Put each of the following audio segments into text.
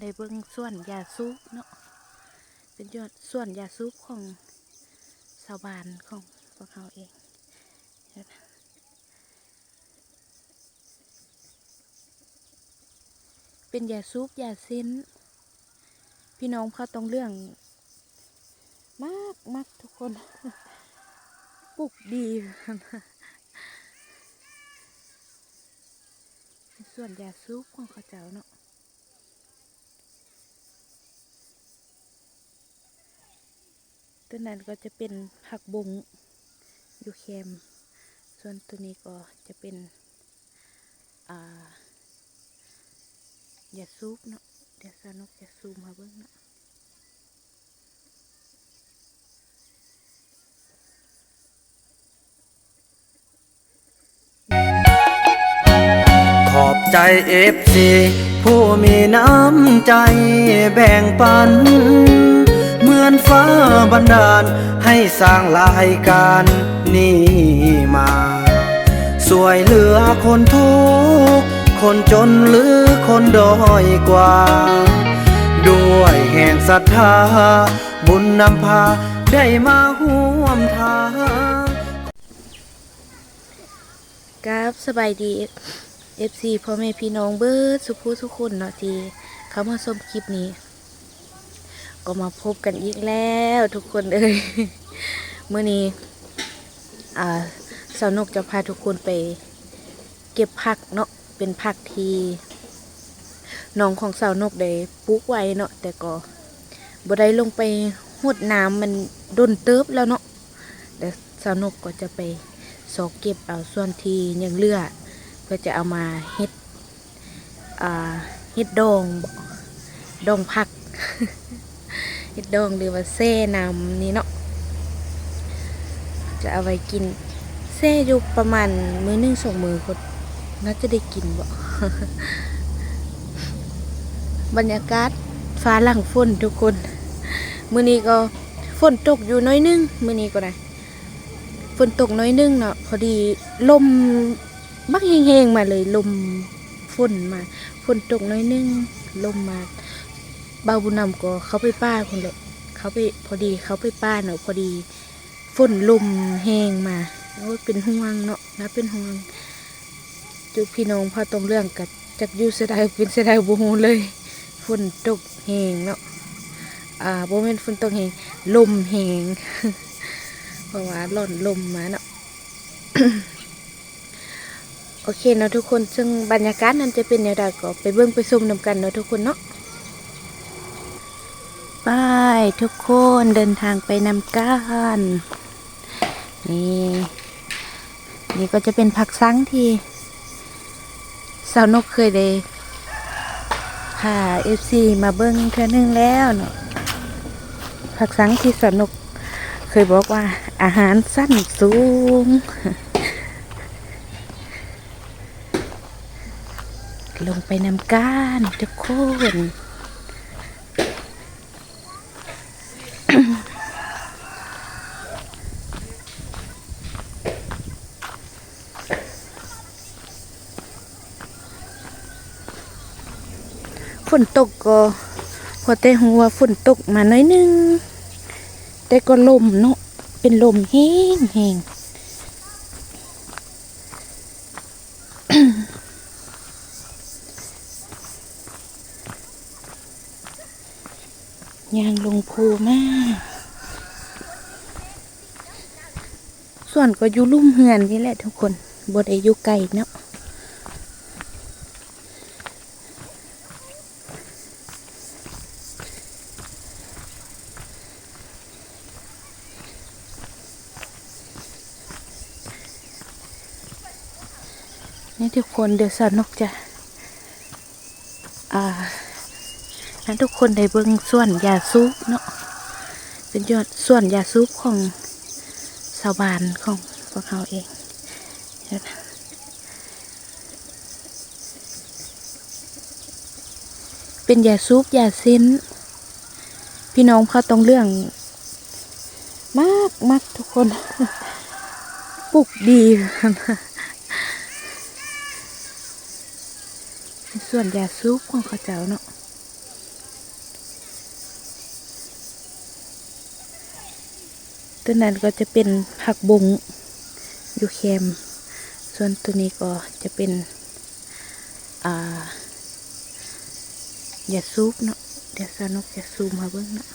ได้เบิ่งส่วนยาสูบเนาะเป็นยอดส่วนยาสูบของชาวบ้านของพวกเขาเองเป็นยาสูบยาเส้น พี่น้องเขาต้องเรื่อง มากมากทุกคนปลูกดีส่วนยาสูบของเขาเจ้าเนาะ ตัวนั้นก็จะเป็นผักบุ้งยูเคมส่วนตัวนี้ก็จะเป็นอ่ายาซูปเนาะเดี๋ยวสานุกจะซูมมาเบิ้งเนาะขอบใจเอฟซีผู้มีน้ำใจแบ่งปัน อนฟ้าบันดาล ให้สร้างรายการนี้มา สวยเหลือคนทุกคนจนหรือคนด้อยกว่า ด้วยแห่งศรัทธา บุญนำพาได้มาห่วมทางกับสบายดี FC พ่อแม่พี่น้องเบิร์ดสุภูทุกคนเนาะที่เขามาชมคลิปนี้ ก็มาพบกันอีกแล้วทุกคนเอ้ยเมื่อนี้สาวนกจะพาทุกคนไป เก็บผักเนาะเป็นผักที่น้องของสาวนกได้ปลูกไว้เนาะแต่ก็บ่ได้ลงไปหดน้ำมันดนเติบแล้วเนาะเดี๋ยวสาวนกก็จะไปสอกเก็บเอาส่วนที่ยังเลือเพื่อจะเอามาเฮ็ดเฮ็ดดองดองผัก ดดองหรือว่าแซ่น้ำนี่เนาะจะเอาไว้กินแซ่อยู่ประมาณมือหนึ่งสองมือก็น่าจะได้กินบ่บรรยากาศฟ้าหลังฝนทุกคน มื้อนี้ก็ฝนตกอยู่น้อยนึงมื้อนี้ก็ได้ฝนตกน้อยนึงเนาะพอดีลมบักแหงๆมาเลยลมฝนมาฝนตกน้อยนึงลมมา บาบุญนำก็เขาไปป้าคนเลยเขาไปพอดีเขาไปป้าเนาะพอดีฝนลมแห้งมาโอ้ยเป็นห่วงเนาะนะเป็นห่วงจุพี่น้องพอตรงเรื่องกับจากยูเสดายเป็นเสดายบูฮูเลยฝนตกแห้งเนาะอ่าโบเมนฝนตกแห้งลมแห้งเพราะว่าร้อนลมมาเนาะโอเคเนาะทุกคนซึ่งบรรยากาศนั้นจะเป็นแนวใดก็ไปเบิ่งไปชมนำกันเนาะทุกคนเนาะ ไปทุกคนเดินทางไปนำกันนี่นี่ก็จะเป็นผักซังที่สาวนกเคยได้พาเอฟซีมาเบิ้งเทื่อนึงแล้วเนาะผักซังที่สาวนกเคยบอกว่าอาหารสั้นสูง ลงไปนำกันทุกคน นตกก็พอแต่หัวฝนตกมาหน้อยนึง แต่ก็ลมเนาะเป็นลมแห้งแห้งยางลงภูมาก ส่วนก็อยู่ลุ่มเหือนนี่แหละทุกคนบดอายุไก่เนาะ นี่ทุกคนเดี๋ยวสนุกจะอ่านั้นทุกคนได้เบิ่งส่วนยาซูปเนาะเป็นยอดส่วนยาซูปของชาวบ้านของพวกเขาเองเป็นยาซูปยาเส้น พี่น้องเขาต้องเรื่อง มากมากทุกคน ปลูกดี ส่วนยาซุปของเขาเจ้าเนาะตัวนั้นก็จะเป็นผักบุงยูเคม ส่วนตัวนี้ก็จะเป็นยาซุปเนาะเดี๋ยวสนุกจะซูมมาเบิ้งเนาะ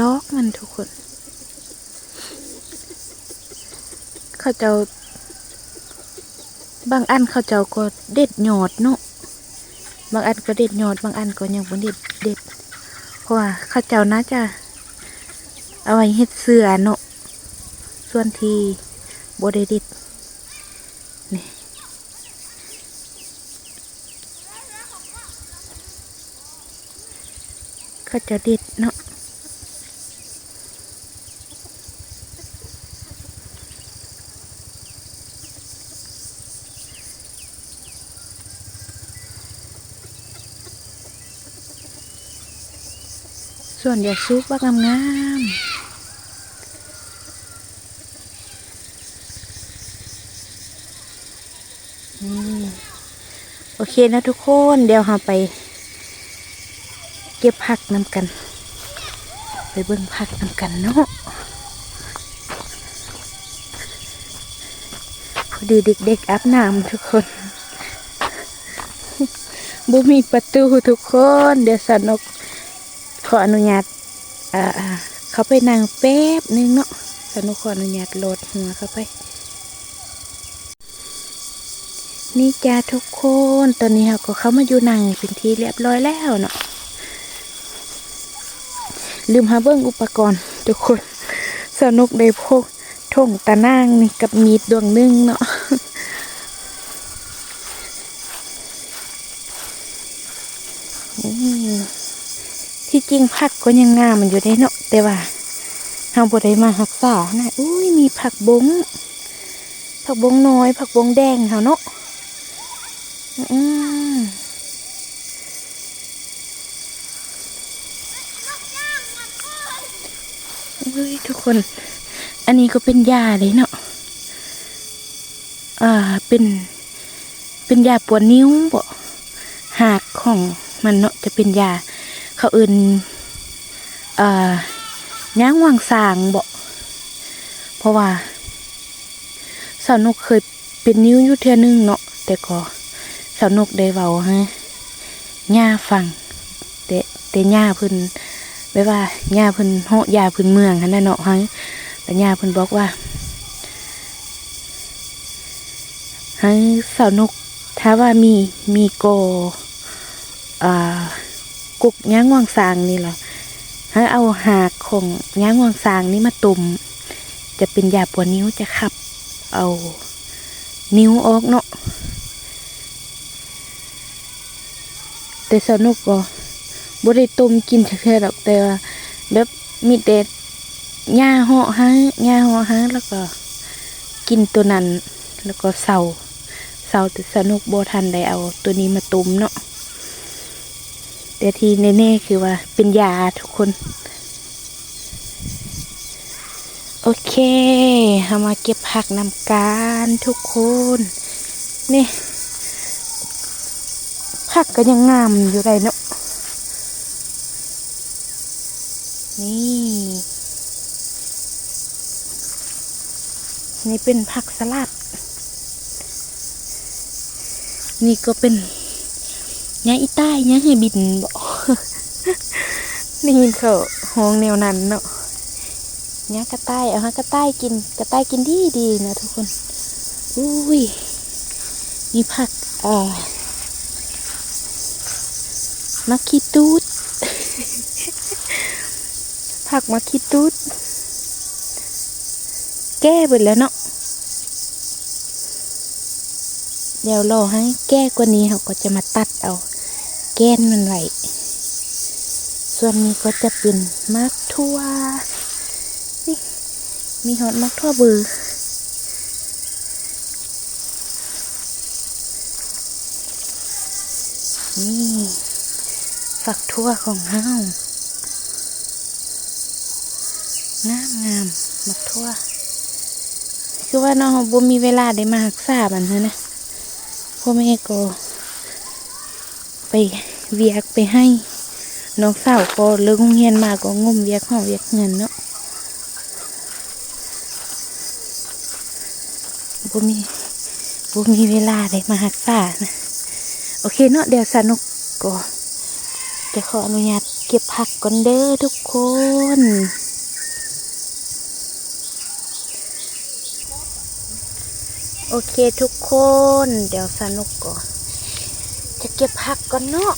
ดอกมันทุกคน เขาเจ้า บางอันเขาเจ้าก็เด็ดหยอดเนาะบางอันก็เด็ดหยอด บางอันก็ยังบ่เด็ดเด็ดเพราะว่าเขาเจ้าน่าจะเอาไว้เฮ็ดเสื้อเนาะส่วนที่บ่ได้เด็ดนี่เขาเจะเด็ดเนาะ ส่วนอย่าซุปว่างามๆอืมโอเคนะทุกคนเดี๋ยวเราไป เก็บผักนำกัน ไปเบิ่งผักนำกันเนาะพอดีเด็กๆอาบน้ำทุกคนบุมีประตูทุกคน เดี๋ยวสนุก ออนุญาตอ่าเขาไปนั่งแป๊บนึงเนาะสนุกขออนุญาตโหลดหัวเข้าไป นี่จ้าทุกคนตอนนี้เราก็เข้ามาอยู่นั่งเป็นที่เรียบร้อยแล้วเนาะลืมหาเบิ้งอุปกรณ์ ทุกคน สนุกได้พกท่งตะนางนี่กับมีดดวงนึงเนาะอืม ที่จริงผักก็ยังงามมันอยู่ได้เนาะแต่ว่าเฮาบ่ได้มารักษานะอุ้ยมีผักบง ผักบงน้อย ผักบงแดงเฮาเนาะอืมอุ้ยทุกคน อันนี้ก็เป็นยาเลยเนาะอ่าเป็น เป็นยาปวดนิ้วบ่หากของมันเนาะจะเป็นยา เขาเอื่นอ่อย่างวางสางบ่เพราะว่าสาวนกเคยเป็นนิ้วอยู่เทื่อนึงเนาะแต่ก็สาวนกได้เว้าฮะย่าฟังแต่แต่ย่าเพิ่นไว้ว่าย่าเพิ่นเฮาะยาพิ่นเมืองหั่นน่ะเนาะฮะแต่ย่าเพิ่นบอกว่าให้สาวนกถ้าว่ามีมีโกอ่า กุกย่างวางสางนี่เหรอให้เอาหากของย่างวางสางนี่มาตุ่มจะเป็นยาปวดนิ้วจะขับ เอานิ้วออกเนาะแต่สนุกก็บ่ได้ต้มกินเฉยๆหรอกแต่ว่าแบบมีแต่หญ้าหาะฮะหญ้าหาะฮะแล้วก็กินตัวนั้น แล้วก็เสาเสาแต่สนุกบ่ทันได้เอาตัวนี้มาตุ่มเนาะ แต่ที่แน่ๆคือว่าเป็นยาทุกคน โอเคเอามาเก็บผักนำการทุกคน นี่ผักก็ยังงามอยู่เลยเนาะนี่นี่เป็นผักสลัด นี่ก็เป็น ยังอีใต้ยังให้บินบ่ได้ยินเขาห้องแนวนั้นเนาะยังกระต่ายเอาฮะกระต่ายกินกระต่ายกินดีดีนะทุกคนอุ้ยมีผักอ่ามักคีตูดผักมักคีตูดแก้เบิดแล้วเนาะเดี๋ยวรอให้แก้กว่านี้เขาก็จะมาตัดเอา แก้นมันไว้ส่วนนี้ก็จะเป็นมักทั่วนี่มีหอดมักทั่วเบือนี่ฝักทั่วของเฮางามงามมักทั่ว คือว่าน้องบ่มีเวลาได้มารักษามันเถอะนะพ่อแม่ก็ ไปเวียกไปให้ น้องสาวก็เลิกโรงเรียนมาก็งมเวียกห้องเวียกเงินเนาะบ่มีบ่มีเวลาได้มาหักษานะโอเคเนาะเดี๋ยวสนุกก็จะขออนุญาตเก็บผักก่อนเด้อทุกคนโอเคทุกคน เดี๋ยวสนุกก่อน จะเก็บผักก่อนเนาะ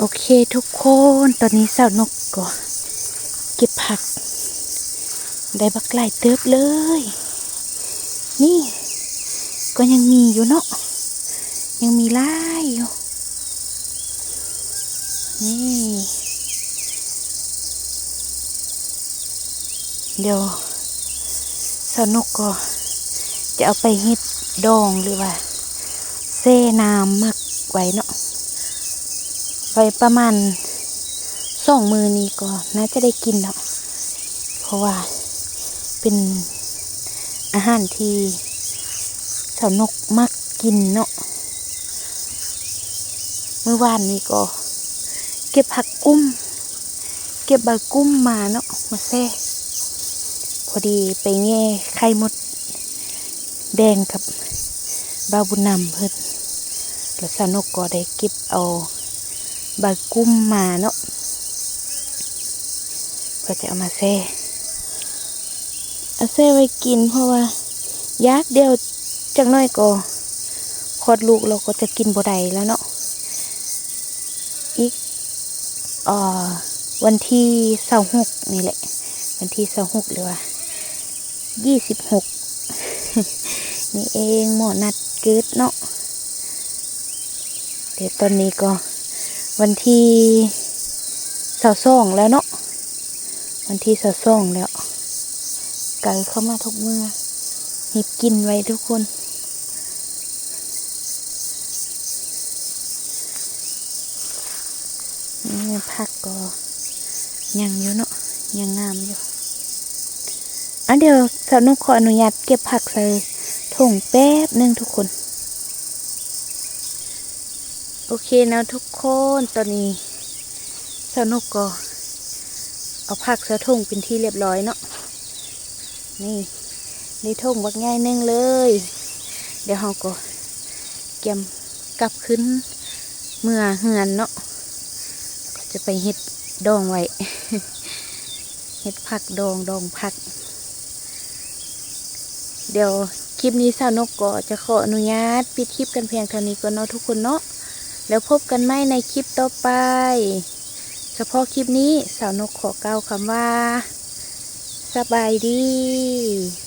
โอเคทุกคนตอนนี้สาวนกก็เก็บผัก ได้บักไล่เติบเลย นี่ ก็ยังมีอยู่เนาะยังมีไล่อยู่นี่เดี๋ยวสาวนกก็จะเอาไปฮ็ดดองหรือว่าเซ่น้ำมักไว้เนาะ ไปประมาณสองมือนี้ก็น่าจะได้กินเนาะเพราะว่าเป็นอาหารที่สาวนกมักกินเนาะเมื่อวานนี้ก็เก็บผักกุ้ม เก็บใบกุ้มมาเนาะมาแซ่พอดีไปแง่ไข่มดแดงกับบาบุญนำเพิ่นแล้วสาวนกก็ได้เก็บเอา ใบกุ้มมาเนาะเพื่อจะเอามาแซ่เอาแซ่ไว้กินเพราะว่ายากเดียวจักหน้อยก็คลอดลูกเราก็จะกินบ่ไดแล้วเนาะอีกออวันที่เสาหกนี่แหละ วันที่เสาหกหรือว่ายี่สิบหกนี่เองหมอนัดเกิดเนาะเดี๋ยวตอนนี้ก็ วันที่สาสองแล้วเนาะวันที่สาสองแล้ว ไก่เข้ามาทุกเมื่อหยิบกินไว้ทุกคนนี่ผักก็ยังอยู่เนาะยังงามอยู่อะเดี๋ยวสาวนุกขออนุญาตเก็บผักใส่ถุงแป๊บหนึงทุกคน โอเคนะทุกคนตอนนี้สนุกก็ เอาผักเสือทงเป็นที่เรียบร้อยเนาะนี่ได้ทงวักง่ายนึงเลย เดี๋ยวเราก็เก็บกลับขึ้นเมื่อเหือนเนาะก็จะไปเฮ็ดดองไว้เฮ็ดผักดองดองผัก เดี๋ยวคลิปนี้สาวนกก็จะขออนุญาตปิดคลิปกันเพียงเท่านี้ก่อนเนาะทุกคนเนาะ แล้วพบกันใหม่ในคลิปต่อไป เฉพาะคลิปนี้สาวนกขอกล่าวคำว่า สบายดี